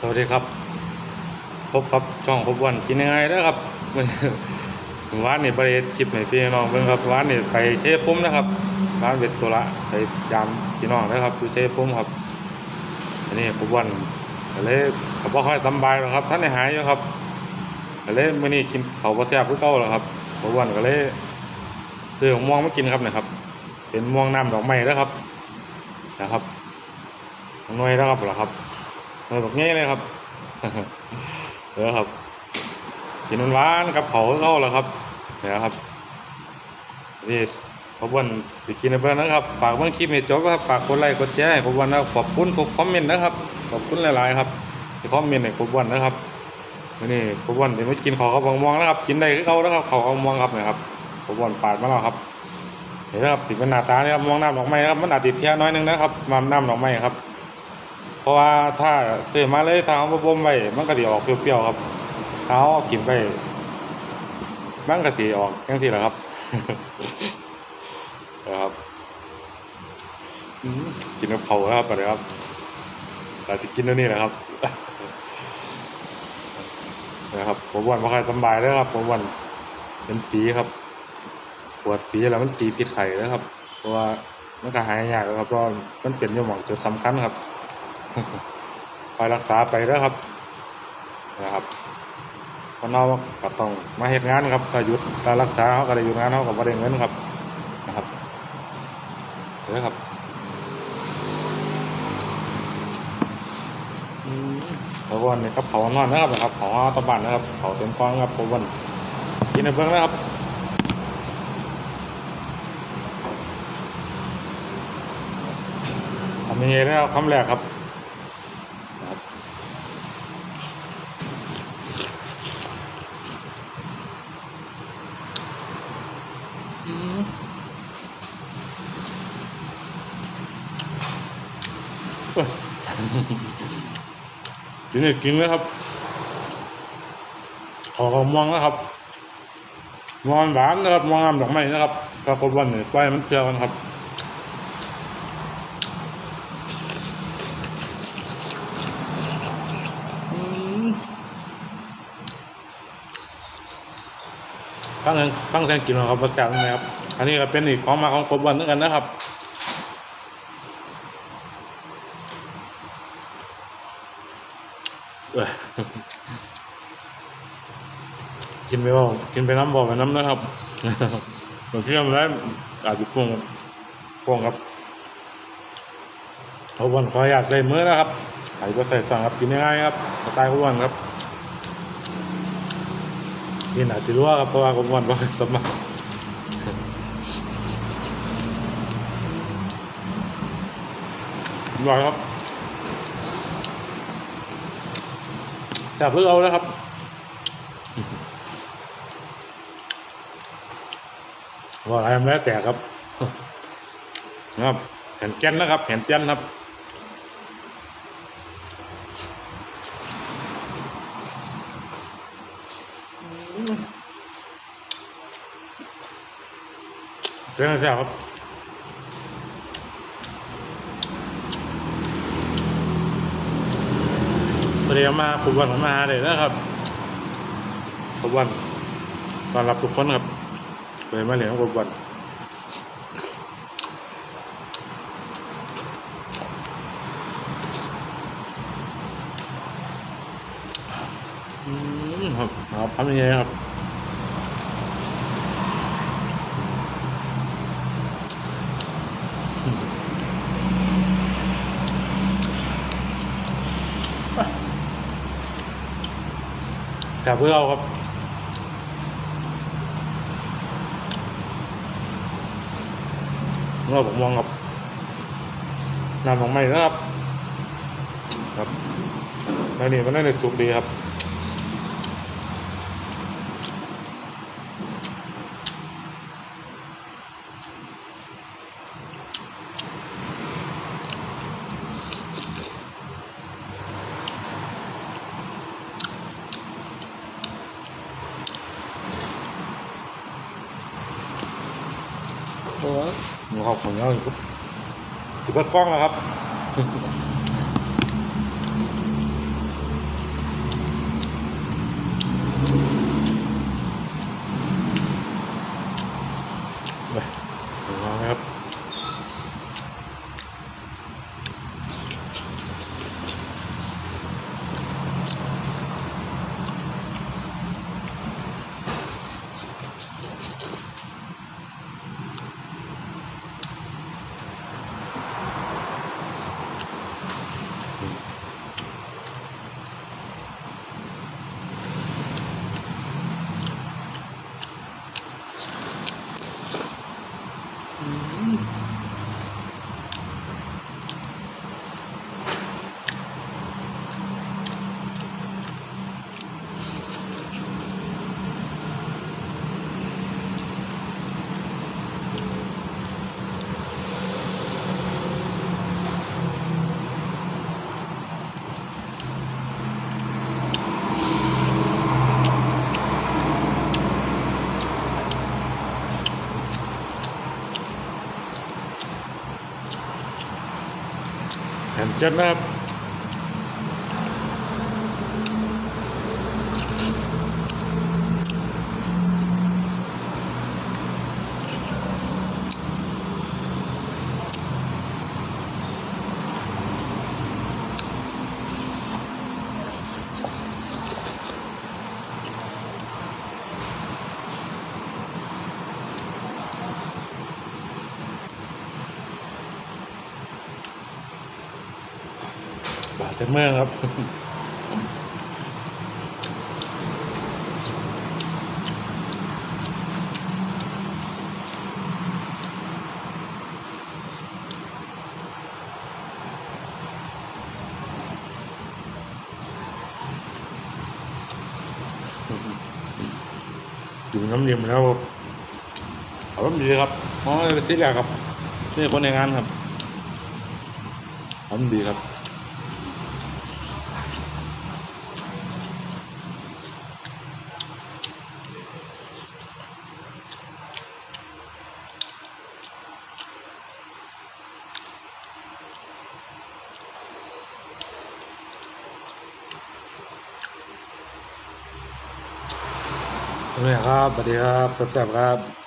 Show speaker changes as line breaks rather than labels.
สวัสดีครับ พบกับช่องพบวันกินยังไงนะครับวานนี่ไปคลิปไหนพี่น้องเพิ่งครับวานนี่ไปเชฟปุ้มนะครับร้านเวทตุระไปยามพี่น้องนะครับอยู่เชฟปุ้มครับอันนี้พบวันก็เลยก็บ่ค่อยสบายหรอกครับท่านหายอยู่ครับก็เลยมื้อนี้กินข้าวบ่แซ่บคือเก่าแล้วครับพบวันก็เลยซื้อของม่วงมากินครับเนะครับ เป็นม่วงน้ำดอกไม้นะครับนะครับหน่วยแล้วครับเหรอครับ เออแบบนี้เลยครับเออครับกินหวานกับเขาเข้าแล้วครับเดี๋ยวครับนี่ขอบคุณที่กินในเพื่อนนะครับ ฝากเมื่อคลิปให้จบครับ ฝากกดไลค์กดแชร์ให้ขอบคุณนะขอบคุณทุกคอมเมนต์นะครับ ขอบคุณหลายๆครับที่คอมเมนต์ให้ขอบคุณนะครับนนี้ขอบคุณที่ไม่กินขอกับบางม่วงนะครับ กินได้คือเขานะครับเขากับบางม่วงครับนะครับขอบคุณปาดมาแล้วครับ เห็นไหมครับถึงเป็นหน้าตาเนี่ยครับมองน้ำดอกไม้นะครับ มันอาจติดเทียน้อยนึงนะครับมาน้ำดอกไม้ครับ ราะว่าถ้าซื้อมาเลยทางเอาบ่มไว้มันก็สิออกเปรี้ยวๆครับถ้าเอากินไปมันก็สิออกจังซี่แหละครับนะครับกินกับเผาครับไปเลยครับแต่จะกินแล้วนี่แหละครับนะครับผมวันไม่ค่อยสบายเลยครับผมวันเป็นฝีครับปวดฝีแล้วมันตีพิษไข่แล้วครับ เพราะว่ามันก็หายยากแล้วครับเพราะมันเป็นยู่หมองจุดสำคัญครับ ไปรักษาไปแล้วครับนะครับคนเราก็ต้องมาเหตุงานครับถ้าหยุดการรักษาเขาก็ได้หยุดงานเขาก็บ่ได้เงินครับนะครับเด้อครับตะวันนี่ครับเขานอนนะครับนะครับเขาตะบันนะครับเขาเต็มกล้องครับตะวันกินในเบื้องนะครับทำยังไงนะครับคำแรกครับนะครับ กินเนี่ยกินแล้วครับขอขอมองนะครับมองหวานนะครับมองงามดอกไม้นะครับถ้าคนวันเนี่ยไปมันเชื่อกันครับตั้งแต่ตั้งแต่กินของครับประจำนะครับ อันนี้ก็เป็นอีกของมาของกบวันเหมือนกันนะครับ เอ้ย กินไปบ่กินไปน้ำบ่ไปน้ำนะครับบางทีทำได้อาจจะพ่วงครับพ่วงครับเขาวันขออยากใส่มือนะครับใครก็ใส่สั่งครับกินง่ายๆครับสไตล์เขาวันครับนี่น่าสิรู้ว่าครับเพราะว่าผมวันบ่สมัครอร่อยครับ จับเพื่อเอาแล้วครับ ว่าอะไรมันแล้วแต่ครับนะครับแผ่นแก้นนะครับแผ่นแก้นครับเป็นไงครับ เตรียมมาขุบวันมาเลยนะครับขุบวันต้อนรับทุกคนครับเลยมาเหลียงขุบวันอืมครับครับทำยังไงครับ แต่เพื่อเอาครับเมื่อผมมองกับน้ำของใหม่นะครับ ครับแล้วนี่มันได้ในสุกดีครับ โอ้ยหมูหอกของเราอยู่ครับสิบเบิดกล้องแล้วครับ and Janab เต็มเมืองครับอยู่น้ำเนียมแล้วอารมณ์ดีครับอ๋อเป็นสิแหละครับนี่คนในงานครับอารมณ์ดีครับ สวัสดีครับสวัสดีครับแซ่บๆครับ